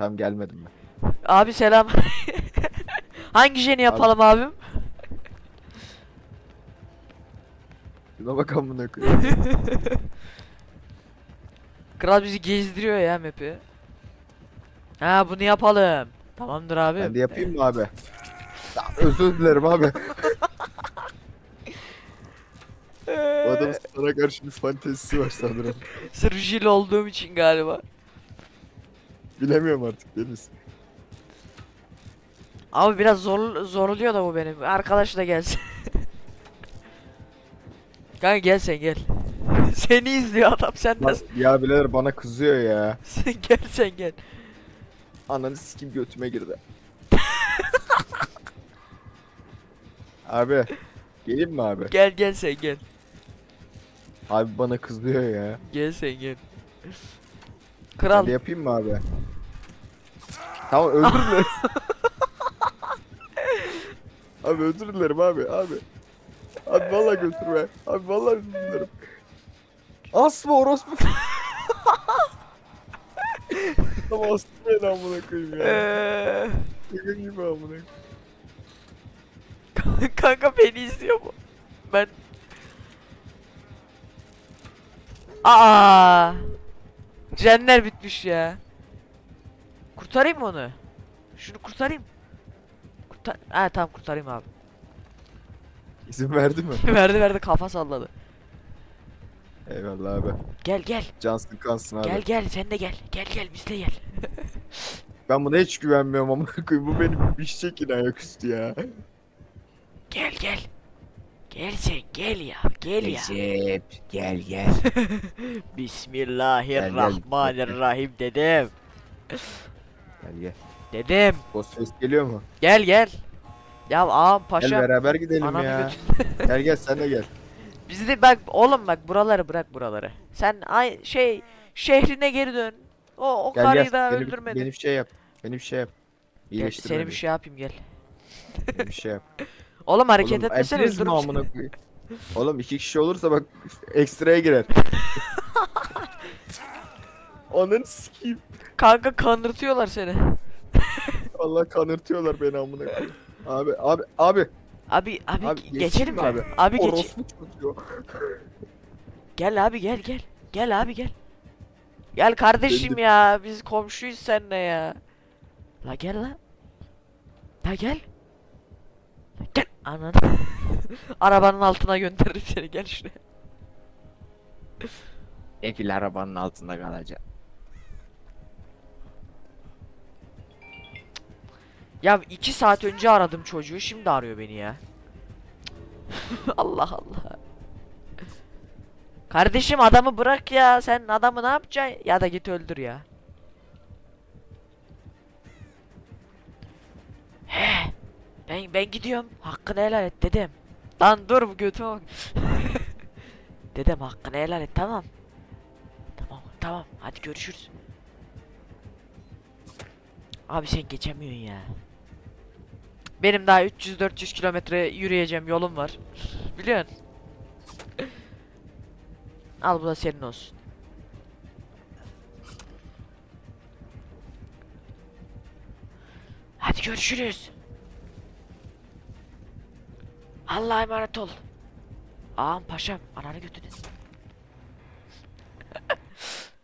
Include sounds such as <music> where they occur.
Tamam gelmedim ben. Abi selam. <laughs> Hangi jeni yapalım abim? Şuna bak amına koyayım. <laughs> Kral bizi gezdiriyor ya map'i. Ha bunu yapalım. Tamamdır abi. ben de yapayım mı abi? Ya, özür dilerim abi. <laughs> Bu adamın sana karşı bir fantezisi var sanırım. Sırf jil olduğum için galiba. Bilemiyorum artık Deniz. Abi biraz zor zorluyor da bu benim. Arkadaş da gelsin. Kanka gel sen gel. <laughs> Seni izliyor adam sen de. Ya birader bana kızıyor ya. Sen <laughs> gel sen gel. Ananı sikim götüme girdi. <laughs> abi. Geleyim mi abi? Gel gel sen gel. Abi bana kızıyor ya. Gel sen gel. Ben Kral de yapayım mı abi? Tamam özür dilerim. <laughs> abi özür dilerim abi abi. Abi vallahi götürme. Abi vallahi özür dilerim. Asma orospu. Tamam asma beni amına koyayım ya. Eee, Şaka gibi amına koyayım. Kanka beni izliyor bu. Ben Aa! Cenner bitmiş ya. Kurtarayım mı onu? Şunu kurtarayım. Kurtar. Ha tamam kurtarayım abi. İzin verdi mi? <laughs> verdi verdi kafa salladı. Eyvallah abi. Gel gel. Cansın kansın abi. Gel gel sen de gel. Gel gel bizle gel. <laughs> Ben buna hiç güvenmiyorum amına <laughs> koyayım. Bu benim bir şekil ayaküstü ya. Gel gel. Gel sen gel ya. Gel ya. Recep gel gel. Bismillahirrahmanirrahim dedim. Gel gel. Dedim. Ghost face geliyor mu? Gel gel. Ya ağam Gel paşa. beraber gidelim Ananı ya. götür. <laughs> gel gel sen de gel. Bizi de bak oğlum bak buraları bırak buraları. Sen ay şey şehrine geri dön. O o Gel karıyı gel. daha Benim, öldürmedin. benim şey yap. Benim şey yap. Gel, İyileştir seni beni. bir şey yapayım gel. Benim bir şey yap. <laughs> Oğlum hareket Oğlum, etmesene hepiniz mi öldürürüm seni. amına koyayım? Oğlum iki kişi olursa bak <laughs> ekstraya girer. Ananı sikeyim. Kanka kanırtıyorlar seni. <laughs> Allah kanırtıyorlar beni amına koyayım. Abi abi abi. Abi abi, Abi, geçelim mi abi? Abi, geç. Gel abi gel gel. Gel abi gel. Gel kardeşim Geldim. ya. Biz komşuyuz seninle ya. La gel la. La gel. La gel. Anan. <laughs> Arabanın altına gönderirim seni. Gel şuraya. Ekil arabanın altında kalacak. Ya iki saat önce aradım çocuğu. Şimdi arıyor beni ya. <laughs> Allah Allah. Kardeşim adamı bırak ya. Sen adamı ne yapacaksın? Ya da git öldür ya. He. Ben ben gidiyorum. Hakkını helal et dedim. Lan dur bu götüme bak. <laughs> dedem hakkını helal et tamam. Tamam tamam hadi görüşürüz. Abi sen geçemiyorsun ya. Benim daha 300-400 kilometre yürüyeceğim yolum var. <laughs> Biliyorsun. <laughs> Al bu da senin olsun. Hadi görüşürüz. Allah'a emanet ol. Ağam paşam ananı götünü.